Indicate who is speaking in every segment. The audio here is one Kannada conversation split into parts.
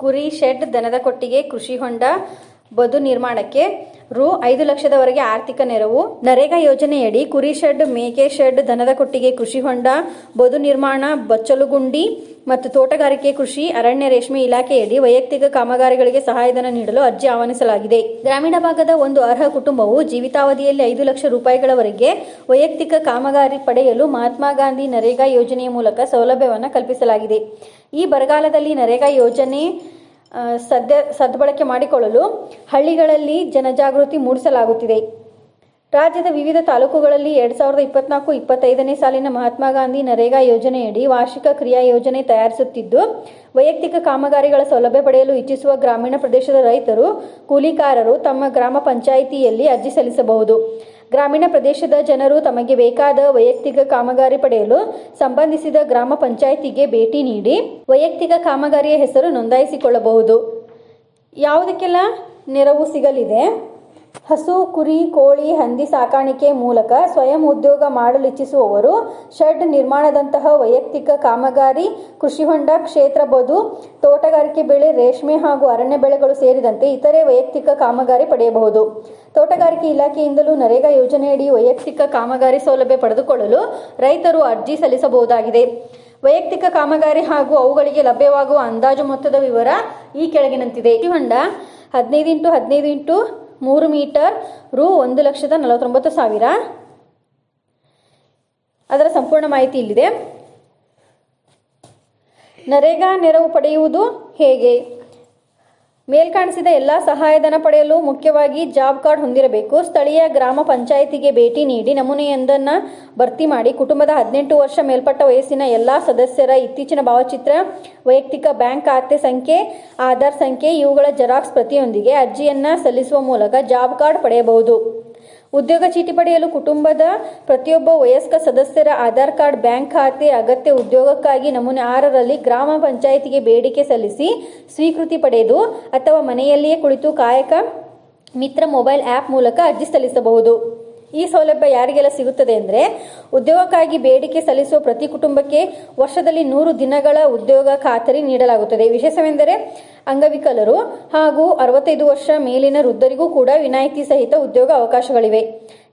Speaker 1: ಕುರಿ ಶೆಡ್ ದನದ ಕೊಟ್ಟಿಗೆ ಕೃಷಿ ಹೊಂಡ ಬದು ನಿರ್ಮಾಣಕ್ಕೆ ರು ಐದು ಲಕ್ಷದವರೆಗೆ ಆರ್ಥಿಕ ನೆರವು. ನರೇಗಾ ಯೋಜನೆಯಡಿ ಕುರಿ ಶೆಡ್ ಮೇಕೆ ಶೆಡ್ ದನದ ಕೊಟ್ಟಿಗೆ ಕೃಷಿ ಹೊಂಡ, ಬದು ನಿರ್ಮಾಣ, ಬಚ್ಚಲುಗುಂಡಿ ಮತ್ತು ತೋಟಗಾರಿಕೆ ಕೃಷಿ, ಅರಣ್ಯ ರೇಷ್ಮೆ ಇಲಾಖೆಯಡಿ ವೈಯಕ್ತಿಕ ಕಾಮಗಾರಿಗಳಿಗೆ ಸಹಾಯಧನ ನೀಡಲು ಅರ್ಜಿ ಆಹ್ವಾನಿಸಲಾಗಿದೆ. ಗ್ರಾಮೀಣ ಭಾಗದ ಒಂದು ಅರ್ಹ ಕುಟುಂಬವು ಜೀವಿತಾವಧಿಯಲ್ಲಿ ಐದು ಲಕ್ಷ ರೂಪಾಯಿಗಳವರೆಗೆ ವೈಯಕ್ತಿಕ ಕಾಮಗಾರಿ ಪಡೆಯಲು ಮಹಾತ್ಮ ಗಾಂಧಿ ನರೇಗಾ ಯೋಜನೆಯ ಮೂಲಕ ಸೌಲಭ್ಯವನ್ನು ಕಲ್ಪಿಸಲಾಗಿದೆ. ಈ ಬರಗಾಲದಲ್ಲಿ ನರೇಗಾ ಯೋಜನೆ ಸದ್ಯ ಸದ್ಬಳಕೆ ಮಾಡಿಕೊಳ್ಳಲು ಹಳ್ಳಿಗಳಲ್ಲಿ ಜನಜಾಗೃತಿ ಮೂಡಿಸಲಾಗುತ್ತಿದೆ. ರಾಜ್ಯದ ವಿವಿಧ ತಾಲೂಕುಗಳಲ್ಲಿ ಎರಡ್ ಸಾವಿರದ ಇಪ್ಪತ್ನಾಲ್ಕು ಇಪ್ಪತ್ತೈದನೇ ಸಾಲಿನ ಮಹಾತ್ಮ ಗಾಂಧಿ ನರೇಗಾ ಯೋಜನೆಯಡಿ ವಾರ್ಷಿಕ ಕ್ರಿಯಾ ಯೋಜನೆ ತಯಾರಿಸುತ್ತಿದ್ದು, ವೈಯಕ್ತಿಕ ಕಾಮಗಾರಿಗಳ ಸೌಲಭ್ಯ ಪಡೆಯಲು ಇಚ್ಛಿಸುವ ಗ್ರಾಮೀಣ ಪ್ರದೇಶದ ರೈತರು, ಕೂಲಿಕಾರರು ತಮ್ಮ ಗ್ರಾಮ ಪಂಚಾಯಿತಿಯಲ್ಲಿ ಅರ್ಜಿ ಸಲ್ಲಿಸಬಹುದು. ಗ್ರಾಮೀಣ ಪ್ರದೇಶದ ಜನರು ತಮಗೆ ಬೇಕಾದ ವೈಯಕ್ತಿಕ ಕಾಮಗಾರಿ ಪಡೆಯಲು ಸಂಬಂಧಿಸಿದ ಗ್ರಾಮ ಪಂಚಾಯಿತಿಗೆ ಭೇಟಿ ನೀಡಿ ವೈಯಕ್ತಿಕ ಕಾಮಗಾರಿಯ ಹೆಸರು ನೋಂದಾಯಿಸಿಕೊಳ್ಳಬಹುದು. ಯಾವುದಕ್ಕೆಲ್ಲ ನೆರವು ಸಿಗಲಿದೆ? ಹಸು, ಕುರಿ, ಕೋಳಿ, ಹಂದಿ ಸಾಕಾಣಿಕೆ ಮೂಲಕ ಸ್ವಯಂ ಉದ್ಯೋಗ ಮಾಡಲು ಇಚ್ಛಿಸುವವರು ಶೆಡ್ ನಿರ್ಮಾಣದಂತಹ ವೈಯಕ್ತಿಕ ಕಾಮಗಾರಿ, ಕೃಷಿ ಹೊಂಡ, ಕ್ಷೇತ್ರ ಬದು, ತೋಟಗಾರಿಕೆ ಬೆಳೆ, ರೇಷ್ಮೆ ಹಾಗೂ ಅರಣ್ಯ ಬೆಳೆಗಳು ಸೇರಿದಂತೆ ಇತರೆ ವೈಯಕ್ತಿಕ ಕಾಮಗಾರಿ ಪಡೆಯಬಹುದು. ತೋಟಗಾರಿಕೆ ಇಲಾಖೆಯಿಂದಲೂ ನರೇಗಾ ಯೋಜನೆಯಡಿ ವೈಯಕ್ತಿಕ ಕಾಮಗಾರಿ ಸೌಲಭ್ಯ ಪಡೆದುಕೊಳ್ಳಲು ರೈತರು ಅರ್ಜಿ ಸಲ್ಲಿಸಬಹುದಾಗಿದೆ. ವೈಯಕ್ತಿಕ ಕಾಮಗಾರಿ ಹಾಗೂ ಅವುಗಳಿಗೆ ಲಭ್ಯವಾಗುವ ಅಂದಾಜು ಮೊತ್ತದ ವಿವರ ಈ ಕೆಳಗಿನಂತಿದೆ. ಈ ಹೊಂಡ ಹದಿನೈದು ಇಂಟು ಹದಿನೈದು ಇಂಟು ಮೂರು ಮೀಟರ್ ರು ಒಂದು ಲಕ್ಷದ ನಲವತ್ತೊಂಬತ್ತು ಸಾವಿರ. ಅದರ ಸಂಪೂರ್ಣ ಮಾಹಿತಿ ಇಲ್ಲಿದೆ. ನರೇಗಾ ನೆರವು ಪಡೆಯುವುದು ಹೇಗೆ? ಮೇಲ್ಕಾಣಿಸಿದ ಎಲ್ಲ ಸಹಾಯಧನ ಪಡೆಯಲು ಮುಖ್ಯವಾಗಿ ಜಾಬ್ ಕಾರ್ಡ್ ಹೊಂದಿರಬೇಕು. ಸ್ಥಳೀಯ ಗ್ರಾಮ ಪಂಚಾಯಿತಿಗೆ ಭೇಟಿ ನೀಡಿ ನಮೂನೆಯೊಂದನ್ನು ಭರ್ತಿ ಮಾಡಿ ಕುಟುಂಬದ ಹದಿನೆಂಟು ವರ್ಷ ಮೇಲ್ಪಟ್ಟ ವಯಸ್ಸಿನ ಎಲ್ಲ ಸದಸ್ಯರ ಇತ್ತೀಚಿನ ಭಾವಚಿತ್ರ, ವೈಯಕ್ತಿಕ ಬ್ಯಾಂಕ್ ಖಾತೆ ಸಂಖ್ಯೆ, ಆಧಾರ್ ಸಂಖ್ಯೆ, ಇವುಗಳ ಜೆರಾಕ್ಸ್ ಪ್ರತಿಯೊಂದಿಗೆ ಅರ್ಜಿಯನ್ನು ಸಲ್ಲಿಸುವ ಮೂಲಕ ಜಾಬ್ ಕಾರ್ಡ್ ಪಡೆಯಬಹುದು. ಉದ್ಯೋಗ ಚೀಟಿ ಪಡೆಯಲು ಕುಟುಂಬದ ಪ್ರತಿಯೊಬ್ಬ ವಯಸ್ಕ ಸದಸ್ಯರ ಆಧಾರ್ ಕಾರ್ಡ್, ಬ್ಯಾಂಕ್ ಖಾತೆ, ಅಗತ್ಯ ಉದ್ಯೋಗಕ್ಕಾಗಿ ನಮೂನೆ ಆರರಲ್ಲಿ ಗ್ರಾಮ ಪಂಚಾಯಿತಿಗೆ ಬೇಡಿಕೆ ಸಲ್ಲಿಸಿ ಸ್ವೀಕೃತಿ ಪಡೆದು ಅಥವಾ ಮನೆಯಲ್ಲಿಯೇ ಕುಳಿತು ಕಾಯಕ ಮಿತ್ರ ಮೊಬೈಲ್ ಆ್ಯಪ್ ಮೂಲಕ ಅರ್ಜಿ ಸಲ್ಲಿಸಬಹುದು. ಈ ಸೌಲಭ್ಯ ಯಾರಿಗೆಲ್ಲ ಸಿಗುತ್ತದೆ ಅಂದರೆ ಉದ್ಯೋಗಕ್ಕಾಗಿ ಬೇಡಿಕೆ ಸಲ್ಲಿಸುವ ಪ್ರತಿ ಕುಟುಂಬಕ್ಕೆ ವರ್ಷದಲ್ಲಿ ನೂರು ದಿನಗಳ ಉದ್ಯೋಗ ಖಾತರಿ ನೀಡಲಾಗುತ್ತದೆ. ವಿಶೇಷವೆಂದರೆ ಅಂಗವಿಕಲರು ಹಾಗೂ ಅರವತ್ತೈದು ವರ್ಷ ಮೇಲಿನ ವೃದ್ಧರಿಗೂ ಕೂಡ ವಿನಾಯಿತಿ ಸಹಿತ ಉದ್ಯೋಗ ಅವಕಾಶಗಳಿವೆ.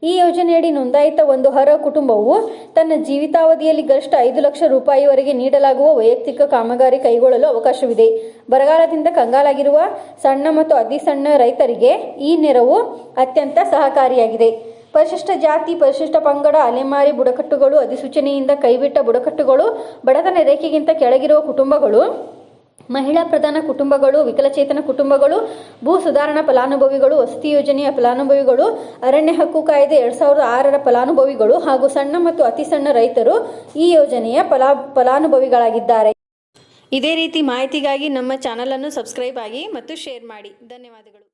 Speaker 1: ಈ ಯೋಜನೆಯಡಿ ನೋಂದಾಯಿತ ಒಂದು ಹರ ಕುಟುಂಬವು ತನ್ನ ಜೀವಿತಾವಧಿಯಲ್ಲಿ ಗರಿಷ್ಠ ಐದು ಲಕ್ಷ ರೂಪಾಯಿವರೆಗೆ ನೀಡಲಾಗುವ ವೈಯಕ್ತಿಕ ಕಾಮಗಾರಿ ಕೈಗೊಳ್ಳಲು ಅವಕಾಶವಿದೆ. ಬರಗಾಲದಿಂದ ಕಂಗಾಲಾಗಿರುವ ಸಣ್ಣ ಮತ್ತು ಅತಿ ಸಣ್ಣ ರೈತರಿಗೆ ಈ ನೆರವು ಅತ್ಯಂತ ಸಹಕಾರಿಯಾಗಿದೆ. ಪರಿಶಿಷ್ಟ ಜಾತಿ, ಪರಿಶಿಷ್ಟ ಪಂಗಡ, ಅಲೆಮಾರಿ ಬುಡಕಟ್ಟುಗಳು, ಅಧಿಸೂಚನೆಯಿಂದ ಕೈಬಿಟ್ಟ ಬುಡಕಟ್ಟುಗಳು, ಬಡತನ ರೇಖೆಗಿಂತ ಕೆಳಗಿರುವ ಕುಟುಂಬಗಳು, ಮಹಿಳಾ ಪ್ರಧಾನ ಕುಟುಂಬಗಳು, ವಿಕಲಚೇತನ ಕುಟುಂಬಗಳು, ಭೂ ಸುಧಾರಣಾ ಫಲಾನುಭವಿಗಳು, ವಸತಿ ಯೋಜನೆಯ ಫಲಾನುಭವಿಗಳು, ಅರಣ್ಯ ಹಕ್ಕು ಕಾಯ್ದೆ ಎರಡ್ ಸಾವಿರದ ಆರರ ಫಲಾನುಭವಿಗಳು ಹಾಗೂ ಸಣ್ಣ ಮತ್ತು ಅತಿ ಸಣ್ಣ ರೈತರು ಈ ಯೋಜನೆಯ ಫಲಾ, ಫಲಾನುಭವಿಗಳಾಗಿದ್ದಾರೆ. ಇದೇ ರೀತಿ ಮಾಹಿತಿಗಾಗಿ ನಮ್ಮ ಚಾನಲನ್ನು ಸಬ್ಸ್ಕ್ರೈಬ್ ಆಗಿ ಮತ್ತು ಶೇರ್ ಮಾಡಿ. ಧನ್ಯವಾದಗಳು.